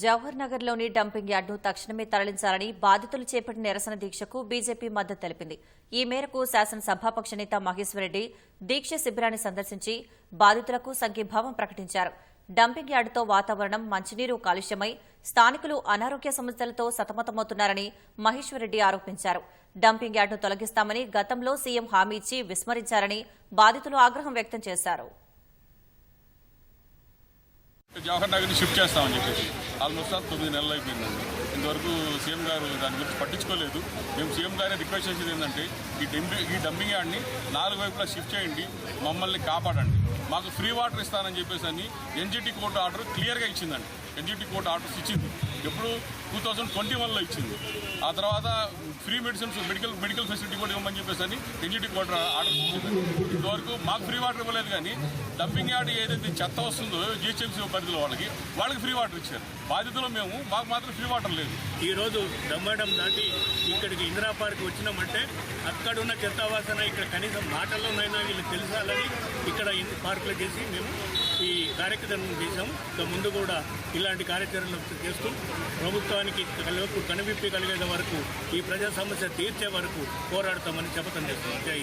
జవహర్ నగర్లోని డంపింగ్ యార్డును తక్షణమే తరలించాలని బాధితులు చేపట్టిన నిరసన దీక్షకు బీజేపీ మద్దతు తెలిపింది. ఈ మేరకు శాసనసభాపక్ష నేత మహేశ్వరరెడ్డి దీక్ష శిబిరాన్ని సందర్శించి బాధితులకు సంఘీభావం ప్రకటించారు. డంపింగ్ యార్డుతో వాతావరణం మంచినీరు కాలుష్యమై స్థానికులు అనారోగ్య సమస్యలతో సతమతమవుతున్నారని మహేశ్వరరెడ్డి ఆరోపించారు. డంపింగ్ యార్డును తొలగిస్తామని గతంలో సీఎం హామీ ఇచ్చి విస్మరించారని బాధితులు ఆగ్రహం వ్యక్తం చేశారు. జవహర్ నగర్ని షిఫ్ట్ చేస్తామని చెప్పేసి. ఆల్మోస్ట్ ఆల్ తొమ్మిది నెలలు అయిపోయిందండి. ఇంతవరకు సీఎం గారు దాని గురించి పట్టించుకోలేదు. మేము సీఎం గారే రిక్వెస్ట్ చేసేది ఏంటంటే ఈ డంపింగ్ ఈ డంపింగ్ యార్డ్ని నాలుగు వైపులా షిఫ్ట్ చేయండి మమ్మల్ని కాపాడండి. మాకు ఫ్రీ వాటర్ ఇస్తానని చెప్పేసి అని ఎన్జిటి కోర్టు ఆర్డర్ క్లియర్గా ఇచ్చిందండి. ఎన్జిటి కోర్టు ఆర్డర్స్ ఇచ్చింది. ఎప్పుడు టూ థౌజండ్ ట్వంటీ వన్లో ఇచ్చింది. ఆ తర్వాత free medicines medical medical facility కూడా ఇవ్వమని చెప్పేసి అని ఎన్జిటి కోర్టు ఆర్డర్స్ ఇచ్చింది. ఇంతవరకు మాకు ఫ్రీ వాటర్ ఇవ్వలేదు కానీ డంపింగ్ యార్డ్ ఏదైతే చెత్త వస్తుందో జిహెచ్ఎంసీ పరిధిలో వాళ్ళకి వాళ్ళకి ఫ్రీ వాటర్ ఇచ్చారు. బాధితులు మేము మాకు మాత్రం ఫ్రీ వాటర్ లేదు. ఈరోజు దమ్మడం దాటి ఇక్కడికి ఇందిరా పార్క్ వచ్చినామంటే అక్కడ ఉన్న చెత్త వాసన ఇక్కడ కనీసం మాటల్లోనైనా వీళ్ళు తెలుసాలని ఇక్కడ పార్కులు చేసి మేము ఈ కార్యక్రమం చేశాం. ఇంకా ముందు కూడా ఇలాంటి కార్యాచరణలు చేస్తూ ప్రభుత్వానికి కలుపు కనువిప్పి కలిగేంత వరకు ఈ ప్రజా సమస్య తీర్చే వరకు పోరాడతామని శపథం చేస్తున్నాం జై